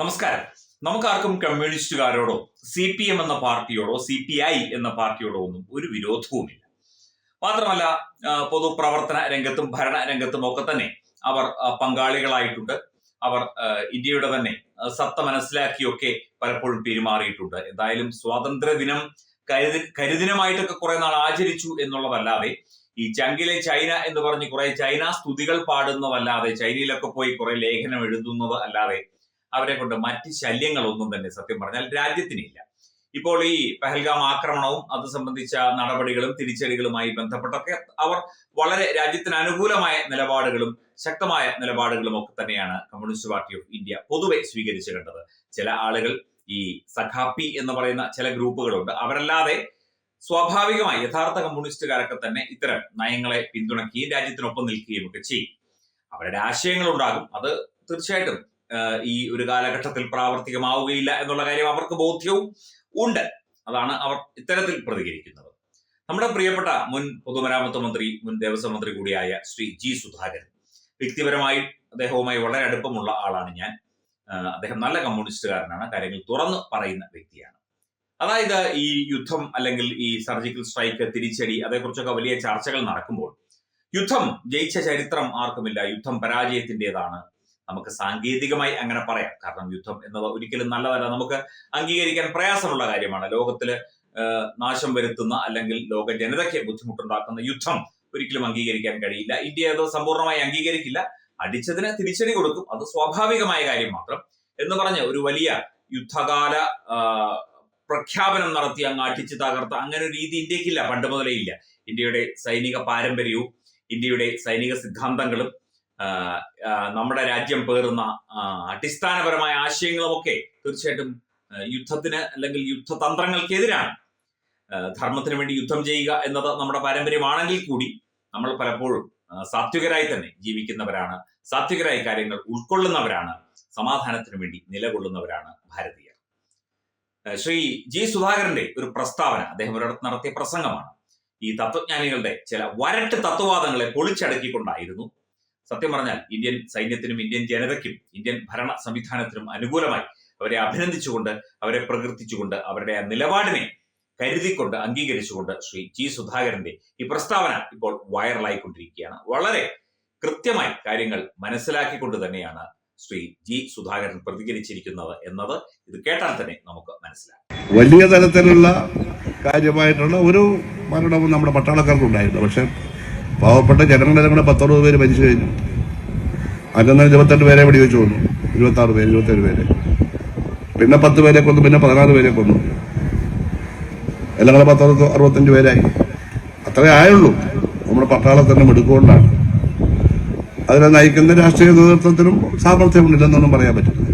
നമസ്കാരം. നമുക്കാർക്കും കമ്മ്യൂണിസ്റ്റുകാരോടോ C P M എന്ന പാർട്ടിയോടോ സി പി ഐ എന്ന പാർട്ടിയോടോ ഒന്നും ഒരു വിരോധവുമില്ല. മാത്രമല്ല പൊതുപ്രവർത്തന രംഗത്തും ഭരണ രംഗത്തും ഒക്കെ തന്നെ അവർ പങ്കാളികളായിട്ടുണ്ട്. അവർ ഇന്ത്യയുടെ തന്നെ സത്ത മനസ്സിലാക്കിയൊക്കെ പലപ്പോഴും പെരുമാറിയിട്ടുണ്ട്. എന്തായാലും സ്വാതന്ത്ര്യ ദിനം കരുതി കരുദിനമായിട്ടൊക്കെ കുറെ നാൾ ആചരിച്ചു എന്നുള്ളതല്ലാതെ ഈ ചങ്കിലെ ചൈന എന്ന് പറഞ്ഞ് കുറെ ചൈന സ്തുതികൾ പാടുന്നതല്ലാതെ ചൈനയിലൊക്കെ പോയി കുറെ ലേഖനം എഴുതുന്നത് അല്ലാതെ അവരെ കൊണ്ട് മറ്റ് ശല്യങ്ങളൊന്നും തന്നെ സത്യം പറഞ്ഞാൽ രാജ്യത്തിനില്ല. ഇപ്പോൾ ഈ പഹൽഗാം ആക്രമണവും അത് സംബന്ധിച്ച നടപടികളും തിരിച്ചടികളുമായി ബന്ധപ്പെട്ടൊക്കെ അവർ വളരെ രാജ്യത്തിന് അനുകൂലമായ നിലപാടുകളും ശക്തമായ നിലപാടുകളും ഒക്കെ തന്നെയാണ് കമ്മ്യൂണിസ്റ്റ് പാർട്ടി ഓഫ് ഇന്ത്യ പൊതുവെ സ്വീകരിച്ചു കണ്ടത്. ചില ആളുകൾ ഈ സഖാപ്പി എന്ന് പറയുന്ന ചില ഗ്രൂപ്പുകളുണ്ട്. അവരല്ലാതെ സ്വാഭാവികമായി യഥാർത്ഥ കമ്മ്യൂണിസ്റ്റുകാരൊക്കെ തന്നെ ഇത്തരം നയങ്ങളെ പിന്തുണയ്ക്കുകയും രാജ്യത്തിനൊപ്പം നിൽക്കുകയും ഒക്കെ ചെയ്യും. അവരുടെ ആശയങ്ങൾ ഉണ്ടാകും അത് തീർച്ചയായിട്ടും ഈ ഒരു കാലഘട്ടത്തിൽ പ്രാവർത്തികമാവുകയില്ല എന്നുള്ള കാര്യം അവർക്ക് ബോധ്യവും ഉണ്ട്. അതാണ് അവർ ഇത്തരത്തിൽ പ്രതികരിക്കുന്നത്. നമ്മുടെ പ്രിയപ്പെട്ട മുൻ പൊതുമരാമത്ത് മന്ത്രി മുൻ ദേവസ്വം മന്ത്രി കൂടിയായ ശ്രീ ജി സുധാകരൻ വ്യക്തിപരമായി അദ്ദേഹവുമായി വളരെ അടുപ്പമുള്ള ആളാണ് ഞാൻ. അദ്ദേഹം നല്ല കമ്മ്യൂണിസ്റ്റുകാരനാണ് കാര്യങ്ങൾ തുറന്ന് പറയുന്ന വ്യക്തിയാണ്. അതായത് ഈ യുദ്ധം അല്ലെങ്കിൽ ഈ സർജിക്കൽ സ്ട്രൈക്ക് തിരിച്ചടി അതേക്കുറിച്ചൊക്കെ വലിയ ചർച്ചകൾ നടക്കുമ്പോൾ യുദ്ധം ജയിച്ച ചരിത്രം ആർക്കുമില്ല. യുദ്ധം പരാജയത്തിന്റെതാണ്. നമുക്ക് സാങ്കേതികമായി അങ്ങനെ പറയാം. കാരണം യുദ്ധം എന്നത് ഒരിക്കലും നല്ലതല്ല. നമുക്ക് അംഗീകരിക്കാൻ പ്രയാസമുള്ള കാര്യമാണ്. ലോകത്തിൽ നാശം വരുത്തുന്ന അല്ലെങ്കിൽ ലോക ജനതയ്ക്ക് ബുദ്ധിമുട്ടുണ്ടാക്കുന്ന യുദ്ധം ഒരിക്കലും അംഗീകരിക്കാൻ കഴിയില്ല. ഇന്ത്യ അത് സമ്പൂർണമായി അംഗീകരിക്കില്ല. അടിച്ചതിന് തിരിച്ചടി കൊടുക്കും. അത് സ്വാഭാവികമായ കാര്യം മാത്രം. എന്ന് പറഞ്ഞ് ഒരു വലിയ യുദ്ധകാല പ്രഖ്യാപനം നടത്തി അങ്ങ് അടിച്ചു തകർത്ത അങ്ങനെ ഒരു രീതി ഇന്ത്യക്കില്ല. പണ്ട് മുതലേ ഇല്ല. ഇന്ത്യയുടെ സൈനിക പാരമ്പര്യവും ഇന്ത്യയുടെ സൈനിക സിദ്ധാന്തങ്ങളും നമ്മുടെ രാജ്യം പേറുന്ന അടിസ്ഥാനപരമായ ആശയങ്ങളുമൊക്കെ തീർച്ചയായിട്ടും യുദ്ധത്തിന് അല്ലെങ്കിൽ യുദ്ധതന്ത്രങ്ങൾക്കെതിരാണ്. ധർമ്മത്തിന് വേണ്ടി യുദ്ധം ചെയ്യുക എന്നത് നമ്മുടെ പാരമ്പര്യമാണെങ്കിൽ കൂടി നമ്മൾ പലപ്പോഴും സാത്വികരായി തന്നെ ജീവിക്കുന്നവരാണ്. സാത്വികരായി കാര്യങ്ങൾ ഉൾക്കൊള്ളുന്നവരാണ്. സമാധാനത്തിന് വേണ്ടി നിലകൊള്ളുന്നവരാണ് ഭാരതീയർ. ശ്രീ ജി സുധാകരന്റെ ഒരു പ്രസ്താവന അദ്ദേഹം ഒരിടത്ത് നടത്തിയ പ്രസംഗമാണ്. ഈ തത്വജ്ഞാനികളുടെ ചില വരട്ട് തത്വവാദങ്ങളെ പൊളിച്ചടക്കിക്കൊണ്ടായിരുന്നു സത്യം പറഞ്ഞാൽ ഇന്ത്യൻ സൈന്യത്തിനും ഇന്ത്യൻ ജനതയ്ക്കും ഇന്ത്യൻ ഭരണ സംവിധാനത്തിനും അനുകൂലമായി അവരെ അഭിനന്ദിച്ചുകൊണ്ട് അവരെ പ്രകീർത്തിച്ചുകൊണ്ട് അവരുടെ നിലപാടിനെ കരുതിക്കൊണ്ട് അംഗീകരിച്ചുകൊണ്ട് ശ്രീ ജി സുധാകരന്റെ ഈ പ്രസ്താവന ഇപ്പോൾ വൈറലായിക്കൊണ്ടിരിക്കുകയാണ്. വളരെ കൃത്യമായി കാര്യങ്ങൾ മനസ്സിലാക്കിക്കൊണ്ട് തന്നെയാണ് ശ്രീ ജി സുധാകരൻ പ്രതികരിച്ചിരിക്കുന്നത് എന്നത് ഇത് കേട്ടാൽ തന്നെ നമുക്ക് മനസ്സിലാക്കാം വലിയ തരത്തിലുള്ള കാര്യമായിട്ടുള്ള ഒരു മരണവും നമ്മുടെ പട്ടാളക്കാർക്ക് ഉണ്ടായിരുന്നു പക്ഷെ പാവപ്പെട്ട ജനങ്ങളുടെ കൂടെ പത്തറുപത് പേര് മരിച്ചു കഴിഞ്ഞു. അല്ലെന്നാൽ ഇരുപത്തെട്ട് പേരെ വെടിവെച്ച് കൊന്നു. ഇരുപത്തി ആറ് പേര് ഇരുപത്തേഴ് പേര്. പിന്നെ പത്ത് പേരെ കൊന്നു പിന്നെ പതിനാറ് പേരെ കൊന്നു. എല്ലാം കൂടെ പത്തറുപത്തി അറുപത്തഞ്ച് പേരായി. അത്രേ ആയുള്ളൂ. നമ്മുടെ പട്ടാളത്തിന്റെ മിടുക്കുകൊണ്ടാണ്. അതിനെ നയിക്കുന്ന രാഷ്ട്രീയ നേതൃത്വത്തിനും സാമർഥ്യമുണ്ടില്ലെന്നൊന്നും പറയാൻ പറ്റില്ല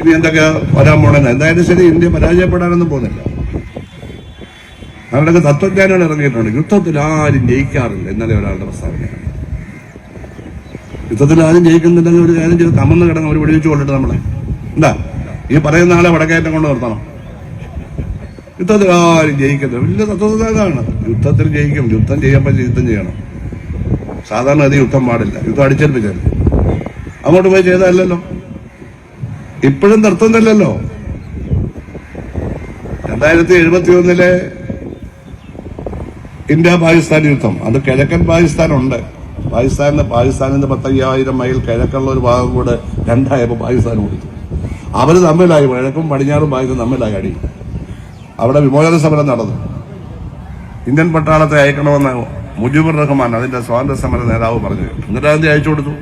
ഇനി എന്തൊക്കെ വരാൻ പോണെന്ന്? എന്തായാലും ശരി ഇന്ത്യ പരാജയപ്പെടാനൊന്നും പോകുന്നില്ല. അവരുടെ തത്വജ്ഞാനികൾ ഇറങ്ങിയിട്ടുണ്ട് യുദ്ധത്തിൽ ആരും ജയിക്കാറില്ല. ഇന്നലെ ഒരാളുടെ പ്രസ്താവനയാണ് യുദ്ധത്തിൽ ആരും ജയിക്കുന്നില്ലെങ്കിൽ ഒരു കാര്യം ചെയ്ത് കമന്ന് കിടന്ന് അവർ വെടിവെച്ച് കൊണ്ടിട്ട് നമ്മളെ. എന്താ? ഈ പറയുന്ന ആളെ വടക്കയറ്റം കൊണ്ട് നിർത്തണം. യുദ്ധത്തിൽ ആരും ജയിക്കത്തില്ല. വലിയ തത്വതാണ് യുദ്ധത്തിൽ ജയിക്കും. യുദ്ധം ചെയ്യുമ്പോൾ യുദ്ധം ചെയ്യണം. സാധാരണ അത് യുദ്ധം പാടില്ല. യുദ്ധം അടിച്ചേൽപ്പിച്ചല്ലേ അങ്ങോട്ട് പോയി ചെയ്തതല്ലല്ലോ. ഇപ്പോഴും നിർത്തുന്നില്ലല്ലോ. രണ്ടായിരത്തി എഴുപത്തി ഒന്നിലെ ഇന്ത്യ പാകിസ്ഥാൻ യുദ്ധം. അത് കിഴക്കൻ പാകിസ്ഥാൻ ഉണ്ട് പാകിസ്ഥാനിന്റെ പത്തയ്യായിരം മൈൽ കിഴക്കുള്ള ഒരു ഭാഗം കൂടെ രണ്ടായപ്പോൾ പാകിസ്ഥാൻ ഓടിച്ചു. അവർ തമ്മിലായി. കിഴക്കും പടിഞ്ഞാറും പാകിസ്ഥാൻ തമ്മിലായി അടി. അവിടെ വിമോചന സമരം നടന്നു. ഇന്ത്യൻ പട്ടാളത്തെ അയക്കണമെന്ന് മുജീബുർ റഹ്മാൻ അതിന്റെ സ്വാതന്ത്ര്യ സമര നേതാവ് പറഞ്ഞു. ഇന്ദിരാഗാന്ധി അയച്ചു കൊടുത്തു.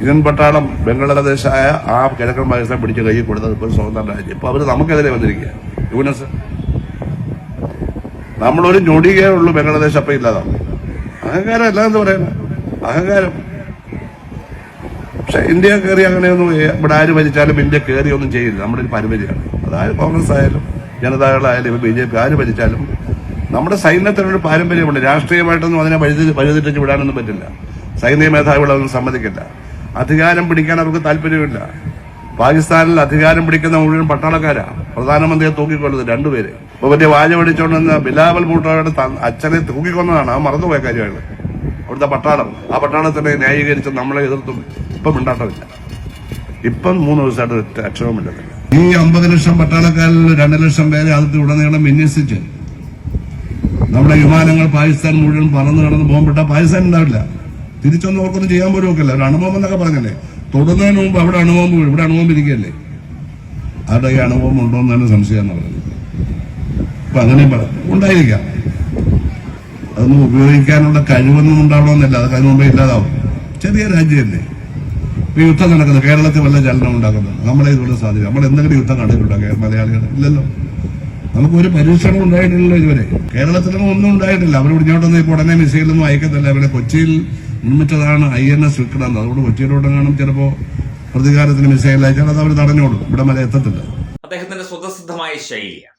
ഇന്ത്യൻ പട്ടാളം ബംഗ്ലാദേശായ ആ കിഴക്കൻ പാകിസ്ഥാൻ പിടിച്ച് കൈ കൊടുത്തത് ഇപ്പോൾ സ്വതന്ത്ര രാജ്യം. ഇപ്പൊ അവർ നമുക്കെതിരെ വന്നിരിക്കുക യൂനസ് നമ്മളൊരു ഞൊടികേ ഉള്ളൂ ബംഗ്ലാദേശ് അപ്പം ഇല്ലാതാവും അഹങ്കാരം അല്ല എന്ന് പറയുന്നത് അഹങ്കാരം. പക്ഷെ ഇന്ത്യ കയറി അങ്ങനെയൊന്നും ഇവിടെ ആര് ഭരിച്ചാലും ഇന്ത്യ കയറി ഒന്നും ചെയ്യില്ല. നമ്മുടെ ഒരു പരിമിതിയാണ് അതായത് കോൺഗ്രസ് ആയാലും ജനതാദളായാലും ബി ജെ പി ആര് ഭരിച്ചാലും നമ്മുടെ സൈന്യത്തിനൊരു പാരമ്പര്യമുണ്ട്. രാഷ്ട്രീയമായിട്ടൊന്നും അതിനെ വഴുതി വഴുതിട്ടിട്ട് വിടാനൊന്നും പറ്റില്ല. സൈനിക മേധാവികളൊന്നും സമ്മതിക്കില്ല. അധികാരം പിടിക്കാൻ അവർക്ക് താല്പര്യമില്ല. പാകിസ്ഥാനിൽ അധികാരം പിടിക്കുന്ന മുഴുവൻ പട്ടാളക്കാരാ. പ്രധാനമന്ത്രിയെ തൂക്കിക്കൊള്ളത് രണ്ടുപേര്. ഇപ്പൊ വലിയ വാജ പിടിച്ചുകൊണ്ടുവന്ന ബിലാവൽ ഭൂട്ടോയുടെ അച്ഛനെ തൂക്കിക്കൊന്നതാണ്. ആ മറന്നുപോയ കാര്യമാണ് അവിടുത്തെ പട്ടാളം. ആ പട്ടാളത്തിനെ ന്യായീകരിച്ച് നമ്മളെ എതിർത്തും. ഇപ്പം മിണ്ടാട്ടമില്ല. ഇപ്പം മൂന്ന് ദിവസമായിട്ട് അക്ഷരവും ഈ അമ്പത് ലക്ഷം പട്ടാളക്കാരിൽ രണ്ട് ലക്ഷം പേരെ അതിർത്തി ഉടനീളം വിന്യസിച്ച് നമ്മുടെ വിമാനങ്ങൾ പാകിസ്ഥാൻ മുഴുവൻ പറന്ന് കിടന്ന് ബോംബിട്ടാൽ പാകിസ്ഥാൻ ഉണ്ടാവില്ല. തിരിച്ചൊന്നും അവർക്കൊന്നും ചെയ്യാൻ പോലും ഒക്കില്ല. ഒരു അണുബോംബ് എന്നൊക്കെ പറഞ്ഞല്ലേ? തൊടുന്നതിന് മുമ്പ് അവിടെ അണുബോംബ് ഇവിടെ അണുബോംബ് ഇരിക്കുകയല്ലേ? ആരുടെ ഈ അണുബോംബ് ഉണ്ടോ എന്നാണ് സംശയം എന്ന് പറയുന്നത്. അപ്പൊ അങ്ങനെ ഉണ്ടായിരിക്കാം. അതൊന്നും ഉപയോഗിക്കാനുള്ള കഴിവൊന്നും ഉണ്ടാവണമെന്നില്ല. അതൊക്കെ അതിനു മുമ്പേ ഇല്ലാതാവും. ചെറിയ രാജ്യമല്ലേ? ഇപ്പൊ യുദ്ധം നടക്കുന്നത് കേരളത്തിൽ വല്ല ചലനം ഉണ്ടാക്കുന്നത് നമ്മളെ ഇതുപോലെ സാധ്യത. നമ്മൾ എന്തെങ്കിലും യുദ്ധം കണ്ടിട്ടുണ്ടോ? മലയാളികൾ? ഇല്ലല്ലോ. നമുക്കൊരു പരീക്ഷണം ഉണ്ടായിട്ടില്ലല്ലോ ഇതുവരെ. കേരളത്തിലൊന്നും ഒന്നും ഉണ്ടായിട്ടില്ല. അവർ ഇങ്ങോട്ടൊന്നും ഇപ്പോൾ ഉടനെ മിസൈലൊന്നും അയക്കത്തില്ല. ഇവിടെ കൊച്ചിയിൽ നിർമ്മിച്ചതാണ് ഐ എൻ എസ് വിക്രാന്ത് അതുകൊണ്ട് കൊച്ചിയിലോട്ടെങ്ങാനും ചിലപ്പോ പ്രതികാരത്തിന് മിസൈൽ അയച്ചാൽ അത് അവർ തടഞ്ഞോളും ഇവിടെ മല എത്തത്തില്ല. അദ്ദേഹത്തിന്റെ സ്വതസിദ്ധമായ ശൈലിയാണ്.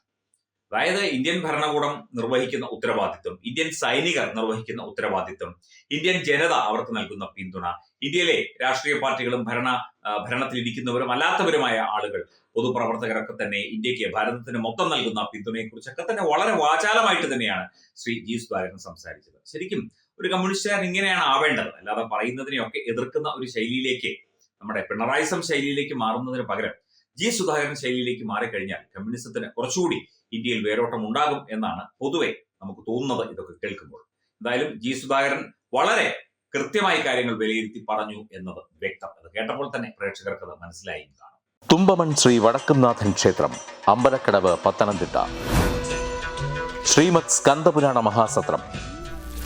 അതായത് ഇന്ത്യൻ ഭരണകൂടം നിർവഹിക്കുന്ന ഉത്തരവാദിത്വം ഇന്ത്യൻ സൈനികർ നിർവഹിക്കുന്ന ഉത്തരവാദിത്വം ഇന്ത്യൻ ജനത അവർക്ക് നൽകുന്ന പിന്തുണ ഇന്ത്യയിലെ രാഷ്ട്രീയ പാർട്ടികളും ഭരണ ഭരണത്തിൽ ഇരിക്കുന്നവരും അല്ലാത്തവരുമായ ആളുകൾ പൊതുപ്രവർത്തകരൊക്കെ തന്നെ ഇന്ത്യയ്ക്ക് ഭാരതത്തിന് മൊത്തം നൽകുന്ന പിന്തുണയെക്കുറിച്ചൊക്കെ തന്നെ വളരെ വാചാലമായിട്ട് തന്നെയാണ് ശ്രീ ജി സുധാകരൻ സംസാരിച്ചത്. ശരിക്കും ഒരു കമ്മ്യൂണിസ്റ്റുകാരൻ ഇങ്ങനെയാണ് ആവേണ്ടത്. അല്ലാതെ പറയുന്നതിനെയൊക്കെ എതിർക്കുന്ന ഒരു ശൈലിയിലേക്ക് നമ്മുടെ പിണറായിസം ശൈലിയിലേക്ക് മാറുന്നതിന് പകരം ജി സുധാകരൻ ശൈലിയിലേക്ക് മാറിക്കഴിഞ്ഞാൽ കമ്മ്യൂണിസത്തിന് കുറച്ചുകൂടി ഇന്ത്യയിൽ വേരോട്ടം ഉണ്ടാകും എന്നാണ് പൊതുവെ നമുക്ക് തോന്നുന്നത് ഇതൊക്കെ കേൾക്കുമ്പോൾ. എന്തായാലും ജി സുധാകരൻ വളരെ കൃത്യമായി കാര്യങ്ങൾ വിലയിരുത്തി പറഞ്ഞു എന്നത് വ്യക്തം. അത് കേട്ടപ്പോൾ തന്നെ പ്രേക്ഷകർക്ക് അത് മനസ്സിലായി കാണും. തുമ്പമൺ ശ്രീ വടക്കുംനാഥൻ ക്ഷേത്രം അമ്പലക്കടവ് പത്തനംതിട്ട. ശ്രീമത് സ്കന്ദപുരാണ മഹാസത്രം.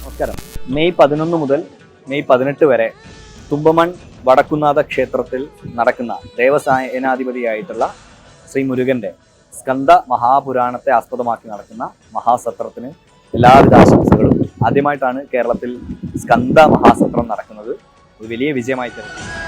നമസ്കാരം. മെയ് പതിനൊന്ന് മുതൽ മെയ് പതിനെട്ട് വരെ തുമ്പമൺ വടക്കുന്നാഥ ക്ഷേത്രത്തിൽ നടക്കുന്ന ദേവസേനാധിപതിയായിട്ടുള്ള ശ്രീ മുരുകന്റെ സ്കന്ദ മഹാപുരാണത്തെ ആസ്പദമാക്കി നടക്കുന്ന മഹാസത്രത്തിന് എല്ലാവിധ ആശംസകളും. ആദ്യമായിട്ടാണ് കേരളത്തിൽ സ്കന്ദ മഹാസത്രം നടക്കുന്നത്. ഒരു വലിയ വിജയമായി തന്നെ